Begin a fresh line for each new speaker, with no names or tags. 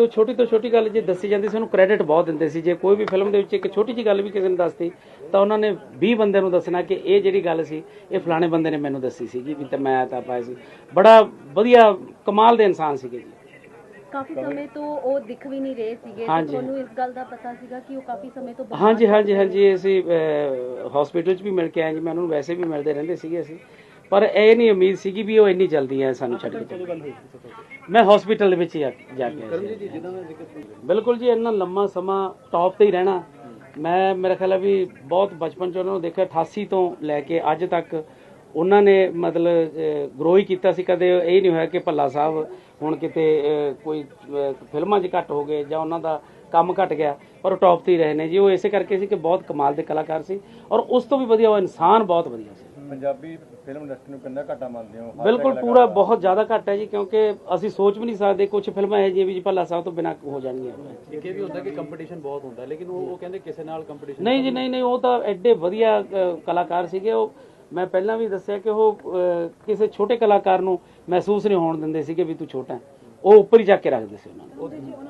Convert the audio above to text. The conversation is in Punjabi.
ਤੇ ਉਹ ਛੋਟੀ ਤੋਂ ਛੋਟੀ ਗੱਲ ਜੇ ਦੱਸੀ ਜਾਂਦੀ ਸੀ ਉਹਨੂੰ ਕ੍ਰੈਡਿਟ ਬਹੁਤ ਦਿੰਦੇ ਸੀ। ਜੇ ਕੋਈ ਵੀ ਫਿਲਮ ਦੇ ਵਿੱਚ ਇੱਕ ਛੋਟੀ ਜੀ ਗੱਲ ਵੀ ਕਿਸੇ ਨੇ ਦੱਸਤੀ ਤਾਂ ਉਹਨਾਂ ਨੇ 20 ਬੰਦਿਆਂ ਨੂੰ ਦੱਸਣਾ ਕਿ ਇਹ ਜਿਹੜੀ ਗੱਲ ਸੀ ਇਹ ਫਲਾਣੇ ਬੰਦੇ ਨੇ ਮੈਨੂੰ ਦੱਸੀ ਸੀਗੀ ਵੀ ਤੇ ਮੈਂ ਤਾਂ ਪਾਇਆ ਸੀ। ਬੜਾ ਵਧੀਆ ਕਮਾਲ ਦੇ ਇਨਸਾਨ ਸੀਗੇ ਜੀ।
ਕਾਫੀ ਸਮੇਂ ਤੋਂ ਉਹ ਦਿਖ ਵੀ ਨਹੀਂ ਰਹੇ ਸੀਗੇ। ਤੁਹਾਨੂੰ ਇਸ ਗੱਲ ਦਾ ਪਤਾ ਸੀਗਾ ਕਿ ਉਹ ਕਾਫੀ ਸਮੇਂ ਤੋਂ
ਹਾਂਜੀ ਹਾਂਜੀ ਹਾਂਜੀ ਅਸੀਂ ਹਸਪੀਟਲ 'ਚ ਵੀ ਮਿਲ ਕੇ ਆਏ ਜੀ। ਮੈਂ ਉਹਨਾਂ ਨੂੰ ਵੈਸੇ ਵੀ ਮਿਲਦੇ ਰਹਿੰਦੇ ਸੀਗੇ ਅਸੀਂ। ਪਰ ਇਹ ਨਹੀਂ ਉਮੀਦ ਸੀਗੀ ਵੀ ਉਹ ਇੰਨੀ ਜਲਦੀ ਹੈ ਸਾਨੂੰ ਛੱਡ ਕੇ। ਮੈਂ ਹਸਪੀਟਲ ਦੇ ਵਿੱਚ ਹੀ ਆ- ਜਾ ਕੇ ਆਇਆ ਬਿਲਕੁਲ ਜੀ ਇੰਨਾ ਲੰਮਾ ਸਮਾਂ ਟੌਪ ਤੇ ਹੀ ਰਹਿਣਾ। ਮੈਂ ਮੇਰਾ ਖਿਆਲ ਹੈ ਵੀ ਬਹੁਤ ਬਚਪਨ ਚ ਉਹਨਾਂ ਨੂੰ ਦੇਖਿਆ 88 ਤੋਂ ਲੈ ਕੇ ਅੱਜ ਤੱਕ ਉਹਨਾਂ ਨੇ ਮਤਲਬ ਗਰੋ ਹੀ ਕੀਤਾ ਸੀ। ਕਦੇ ਇਹ ਨਹੀਂ ਹੋਇਆ ਕਿ ਭੱਲਾ ਸਾਹਿਬ ਹੁਣ ਕਿਤੇ ਕੋਈ ਫਿਲਮਾਂ 'ਚ ਘੱਟ ਹੋ ਗਏ ਜਾਂ ਉਹਨਾਂ ਦਾ ਕੰਮ ਘਟ ਗਿਆ ਪਰ ਉਹ ਟੌਪ ਤੇ ਹੀ ਰਹੇ ਨੇ ਜੀ। ਉਹ ਇਸੇ ਕਰਕੇ ਸੀ ਕਿ ਬਹੁਤ ਕਮਾਲ ਦੇ ਕਲਾਕਾਰ ਸੀ। ਔਰ ਉਸ ਤੋਂ ਵੀ ਵਧੀਆ ਉਹ ਇਨਸਾਨ ਬਹੁਤ ਵਧੀਆ ਸੀ।
ਪੰਜਾਬੀ ਫਿਲਮ ਇੰਡਸਟਰੀ ਨੂੰ ਕਿੰਨਾ ਘਾਟਾ ਮੰਨਦੇ ਹੋ?
ਬਿਲਕੁਲ ਪੂਰਾ ਬਹੁਤ ਜ਼ਿਆਦਾ ਘੱਟ ਹੈ ਜੀ ਕਿਉਂਕਿ ਅਸੀਂ ਸੋਚ ਵੀ ਨਹੀਂ ਸਕਦੇ ਕੁਝ ਫਿਲਮਾਂ ਇਹ ਜਿਹੀਆਂ ਵੀ ਜੀ ਭੱਲਾ ਸਾਹਿਬ ਤੋਂ ਬਿਨਾਂ ਹੋ ਜਾਣਗੀਆਂ।
ਇੱਕ ਇਹ ਵੀ ਹੁੰਦਾ ਕਿ ਕੰਪੀਟੀਸ਼ਨ ਬਹੁਤ ਹੁੰਦਾ ਲੇਕਿਨ ਉਹ ਉਹ ਕਹਿੰਦੇ ਕਿਸੇ ਨਾਲ ਕੰਪੀਟੀਸ਼ਨ
ਨਹੀਂ ਜੀ ਨਹੀਂ ਨਹੀਂ ਉਹ ਤਾਂ ਐਡੇ ਵਧੀਆ ਕਲਾਕਾਰ ਸੀਗੇ ਉਹ ਮੈਂ ਪਹਿਲਾਂ ਵੀ ਦੱਸਿਆ ਕਿ ਉਹ ਕਿਸੇ ਛੋਟੇ ਕਲਾਕਾਰ ਨੂੰ ਮਹਿਸੂਸ ਨਹੀਂ ਹੋਣ ਦਿੰਦੇ ਸੀਗੇ ਵੀ ਤੂੰ ਛੋਟਾ ਹੈ। ਉਹ ਉੱਪਰ ਹੀ ਜਾ ਕੇ ਰੱਖਦੇ ਸੀ ਉਹਨਾਂ ਨੂੰ।